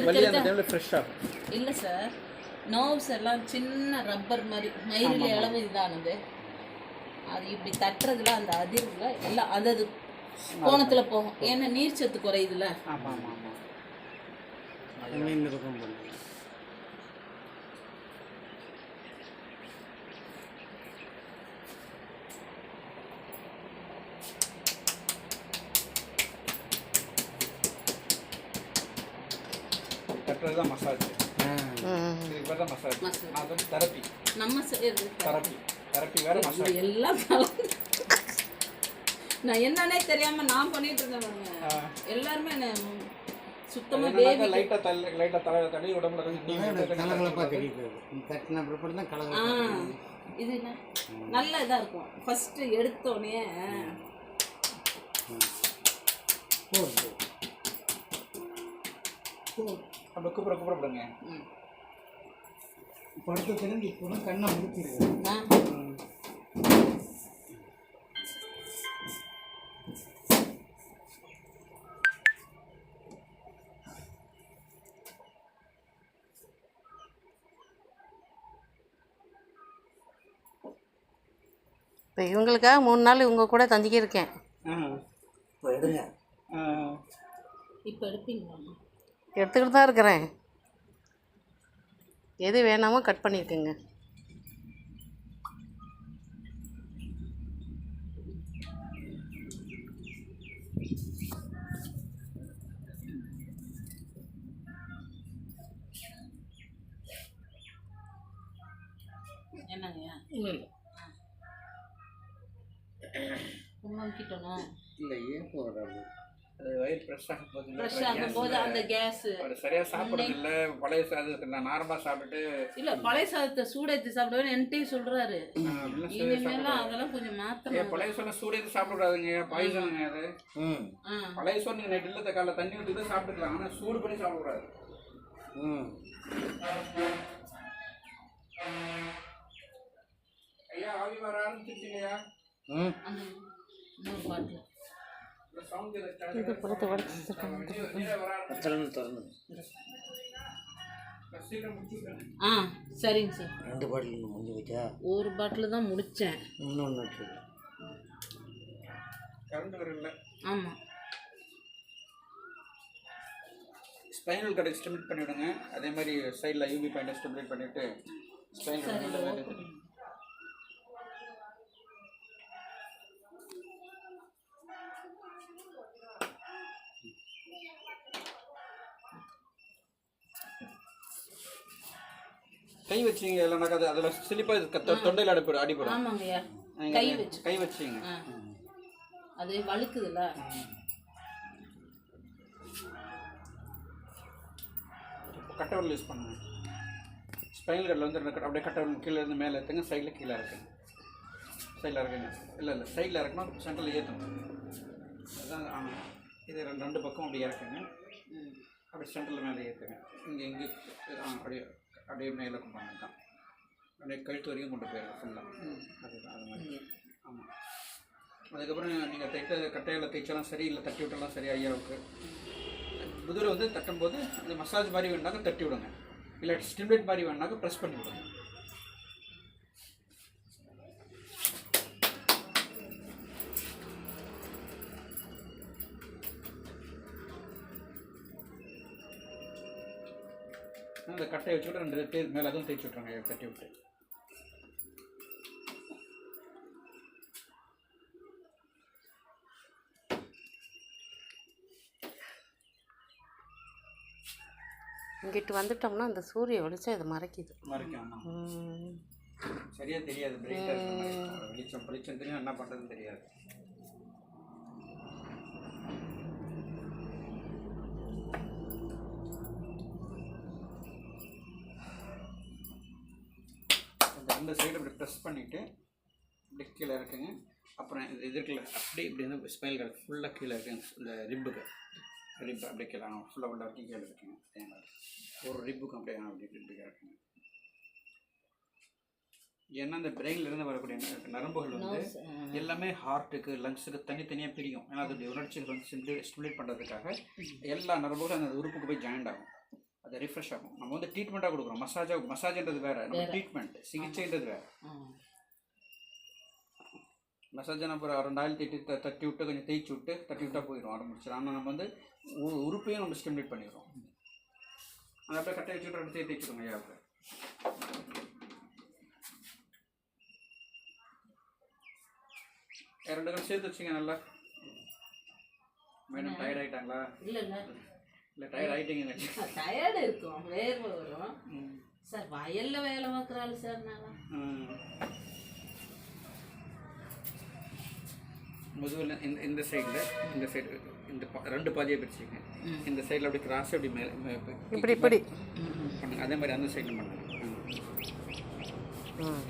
இருக்கிறத. இல்லை sir nerves எல்லாம் சின்ன ரப்பர் மாதிரி மயிரில் அளவு இதானது. அது இப்படி தட்டுறதுல அந்த அதிர்வுல எல்லாம் அது அது கோணத்தில் போகும். ஏன்னா நீர் சத்து குறையுதுல ஆமாம் ஆமாம் ஆமாம் கட்டுறது தான் மசாஜ் இதுக்கு பேர் தான் மசாஜ். அது வந்து தெரப்பி நம்ம செய்யறது தெரப்பி தெரப்பி வேறு இது மசாஜ் எல்லாம் நான் என்னன்னே தெரியாம நான் பண்ணிட்டு இருந்தேன். எல்லாருமே என்ன சுத்தமா பேபி தலை லைட்டாக தலை தடவி உடம்புல கொஞ்சம் தெரியுது தட்டின பிற்பாடு தான் ஆ கலகலப்பாக இது என்ன நல்ல இதா இருக்கும் ஃபர்ஸ்ட் எடுத்தோடனே போகுது அப்படி கூப்பிட கூப்பிடப்படுங்க. படுத்து திரும்பி இப்போ கண்ணை முடிச்சிருக்கு. இப்போ இவங்களுக்காக மூணு நாள் இவங்க கூட தங்கியிருக்கேன். இப்போ எடுங்க. இப்ப எடுப்பீங்களா? எடுத்துக்கிட்டு தான் இருக்கிறேன். எது வேணாமோ கட் பண்ணியிருக்கேங்க என்னங்க இல்லை இல்லை. உமாக்கிட்டணும் இல்லை ஏன் போடுறாரு அது வயிறு ஃப்ரெஷ் ஆகும் போது ஃப்ரெஷ் ஆகும்போது அந்த கேஸ் அவர் சரியாக சாப்பிட்றது இல்லை பழைய சாதத்துக்கு நான் நார்மலாக சாப்பிட்டுட்டு இல்ல பழைய சாதத்தை சூடேத்தி சாப்பிடுவேன் என்கிட்டயும் சொல்றாரு. சரியா இனிமேலாம் அதெல்லாம் கொஞ்சம் மாத்தணும். பழைய சோறு சூடு எதுவும் சாப்பிடக்கூடாதுங்க பாய்சனுங்க அது. பழைய சோறு நீங்கள் நைட் இல்லை காலைல தண்ணி ஊற்றி தான் சாப்பிட்டுக்கலாம். ஆனால் சூடு பண்ணி சாப்பிடக்கூடாது. ம். ஐயா ஆவி வர ஆரம்பிச்சிருச்சிங்கய்யா ம். இன்னொரு சவுண்ட் இது திறந்து திறந்து ஆ சரிங்க சார். ரெண்டு பாட்டில் முடிஞ்சு வச்சா ஒரு பாட்டில் தான் முடித்தேன். இன்னொன்று கரண்ட் வர இல்லை ஆமாம் ஸ்பைனல் கார்டு ஸ்டிமுலேட் பண்ணிவிடுங்க அதே மாதிரி சைடில் யூபி பாயிண்டை ஸ்டிமுலேட் பண்ணிவிட்டு ஸ்பைனல் சரி இதை கார்டு open பண்ணு. கை வச்சிங்க இல்லைனாக்கா அது அதில் சிலிப்பாக தொண்டையில் அடிப்படும் அடிப்படும் ஆமாங்கய்யா. கை வச்சு. கை வச்சிங்க. அது வழுக்குதுல்ல. கட்டை விரல் யூஸ் பண்ணுங்க. ஸ்பைனல் கார்டில் வந்து ரெண்டு அப்படியே கட்டை விரல் கீழே இருந்து மேலே எடுத்துங்க சைடில் கீழே இருக்குங்க சைடில் இருக்குங்க இல்லை இல்லை சைடில் இருக்கணும் சென்டரில் ஏற்றணும் அதான் ஆமாம் இது ரெண்டு ரெண்டு பக்கம் அப்படி இறக்குங்க. அப்படி சென்டரில் மேலே ஏற்றுங்க இங்கே இங்கே. ஆ அப்படியே. அப்படியே மேலே கொண்டு தான் அப்படியே கழுத்து வரைக்கும் கொண்டு போயிடலாம் ஃபுல்லாக அதுதான் அது மாதிரி. ஆமாம் அதுக்கப்புறம் நீங்கள் தைத்த கட்டையில் தைச்சாலும் சரி இல்லை தட்டி விட்டாலும் சரி ஐயாவுக்கு முதுகில் வந்து தட்டும்போது அந்த மசாஜ் மாதிரி வேணாக்க தட்டி விடுங்க. இல்லை ஸ்டிமுலேட் மாதிரி வேணாக்க ப்ரெஸ் பண்ணி விடுங்க. அந்த கட்டையை வச்சுக்கிட்டு ரெண்டு பேர் மேலே அதுவும் தேய்ச்சி விட்றாங்க தட்டி விட்டு. இங்கிட்டு வந்துட்டோம்னா அந்த சூரிய வெளிச்சம் இதை மறைக்குது. சரியா தெரியாது. வெளிச்சம் வெளிச்சம் தெரியும். என்ன பண்ணுறதுன்னு தெரியாது. ரெண்டு சைடு இப்படி ப்ரெஸ் பண்ணிவிட்டு இப்படி கீழே இருக்குங்க அப்புறம் இது இருக்குல்ல அப்படியே இப்படி வந்து ஸ்பைல் கார்டு ஃபுல்லாக கீழே இருக்குங்க. இந்த ரிப்புக்கு ரிப் அப்படியே கீழே ஃபுல்லாக உள்ள வரைக்கும் கீழே இருக்குங்க. அதே மாதிரி. ஒரு ரிப்புக்கும் அப்படியே அப்படி இப்படி இருக்குங்க ஏன்னா இந்த பிரெயின்ல இருந்து வரக்கூடிய நரம்புகள் வந்து. எல்லாமே ஹார்ட்டுக்கு லங்ஸுக்கு தனித்தனியாக பிரியும். ஏன்னா அதோடைய உணர்ச்சிகள் வந்து ஸ்டிமுலேட் பண்ணுறதுக்காக எல்லா நரம்புகளும் அந்த உறுப்புக்கு போய் ஜாயிண்ட் ஆகும். அது ரிஃப்ரெஷ் ஆகும். நம்ம வந்து ட்ரீட்மெண்ட்டாக கொடுக்குறோம். மசாஜாக மசாஜ்ன்றது வேறு. நம்ம ட்ரீட்மெண்ட் சிகிச்சைன்றது வேறு. ம். மசாஜ் நம்ம ஒரு ரெண்டு ஆயில் தட்டி தட்டி விட்டு கொஞ்சம் தேய்ச்சி விட்டு தட்டி விட்டா போயிடும் ஆரம்பிச்சிடும் ஆனால் நம்ம வந்து உ- உறுப்பையும் நம்ம ஸ்டிமுலேட் பண்ணிடுறோம் அதை அப்படியே கட்டை வச்சுட்டு ரெண்டு தேய் தேய்ச்சிடுங்க ஐயா அப்படியே. ரெண்டு கணம் சேர்த்து வச்சுங்க நல்லா. மேடம் டயர்ட் ஆகிட்டாங்களா இல்ல. இல்ல டயர்ட் ஆகிட்டீங்க டயர்டு இருக்கும். வேர்வை வரும். சார் வயல்ல வேலை பார்க்குறாள் சார் நான் முதுகில் இந்த இந்த சைடில் இந்த சைடு இந்த ரெண்டு பாதியாக பிரிச்சுங்க. இந்த சைடில் அப்படி கிராஸ் அப்படி மேலே இப்படி இப்படி. பண்ணுங்க. அதே மாதிரி அந்த சைடில் பண்ணுங்க ம். ம்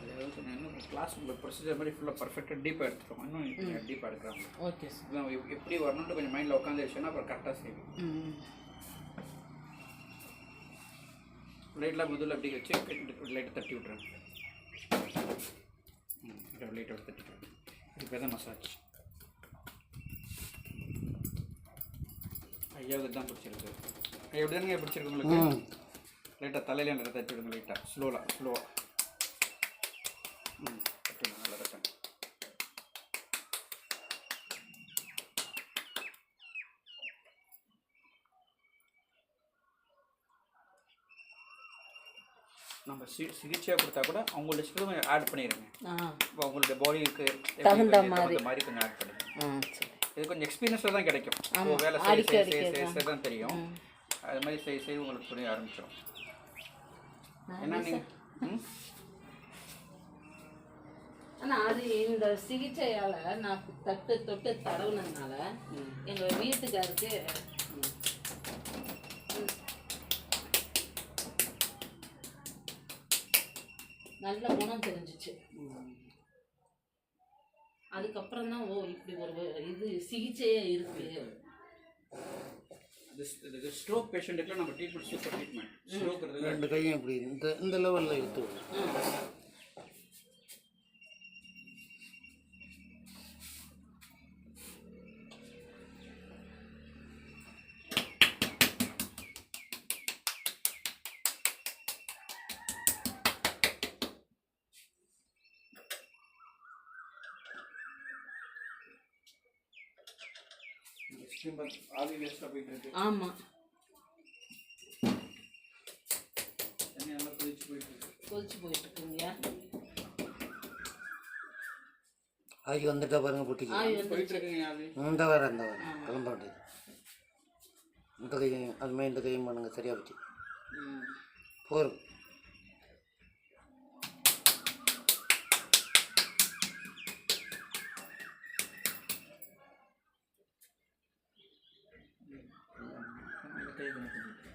அதாவது கிளாஸ் ப்ரொசீஜர் மாதிரி ஃபுல்லாக பர்ஃபெக்டாக டீப்பாக எடுத்துருவோம் இன்னும் டீப்பாக எடுக்கிறாங்க ஓகே சார் எப்படி வரணும்னு கொஞ்சம் மைண்டில் உட்காந்து வச்சோன்னா அப்புறம் கரெக்டாக செய்வோம். ம் லைட்டில் முதல்ல அப்படி வச்சு லைட்டை தட்டி விட்றேன் ம் லைட்டோட தட்டி விட்றேன் இது தான் மசாஜ் ஐயாவுக்கு தான் பிடிச்சிருக்கு. எப்படி தானே பிடிச்சிருக்கு உங்களுக்கு? லைட்டாக தலையில நல்லா தட்டி விடுங்க லைட்டாக ஸ்லோவாக ஸ்லோவாக ம் நல்லா தட்டுங்க நம்ம சி சிகிச்சையாக கொடுத்தா கூட அவங்க லிஸ்ட்டில் கொஞ்சம் ஆட் பண்ணிடுங்க இப்போ உங்களுடைய பாடிக்கு தகுந்த மாதிரி. மாதிரி. கொஞ்சம் ஆட் பண்ணுங்க. இது கொஞ்சம் எக்ஸ்பீரியன்ஸில் தான் கிடைக்கும். ஓ, வேலை செய்ய செய்ய செய்ய செய்ய தான். தெரியும். அது மாதிரி செய்ய செய்ய உங்களுக்கு புரிய ஆரம்பிச்சிடும் என்ன நீங்கள் ம் ஆனா அது இந்த சிகிச்சையால நான் தட்டு தொட்டு தடவுனதுனால எங்க வீட்டுக்காருக்கு நல்ல குணம் தெரிஞ்சிச்சு. அதுக்கப்புறம் தான் ஓ இப்படி ஒரு இது சிகிச்சையே இருக்கு. ஸ்ட்ரோக் பேஷண்ட்டுக்குலாம் நம்ம ட்ரீட்மெண்ட் சூப்பர் ட்ரீட்மெண்ட் ஸ்ட்ரோக் ரெண்டு கையும் இப்படி இந்த இந்த லெவலில் எடுத்து ஆவி வேஸ்ட்டாக போயிட்டு இருக்கு ஆமா. தண்ணி நல்லா கொதிச்சு போயிட்டு இருக்கு. கொதிச்சு போயிட்டு இருக்குங்கய்யா ஆகி வந்துட்டா பாருங்க பொட்டிக்கு. ஆவி வந்து போயிட்டு இருக்குங்க ஆவி இந்த வர இந்த வர. கிளம்ப வேண்டியது இந்த கையும் அது மாதிரி இந்த கையும் பண்ணுங்க சரியா போச்சு. 可以可以可以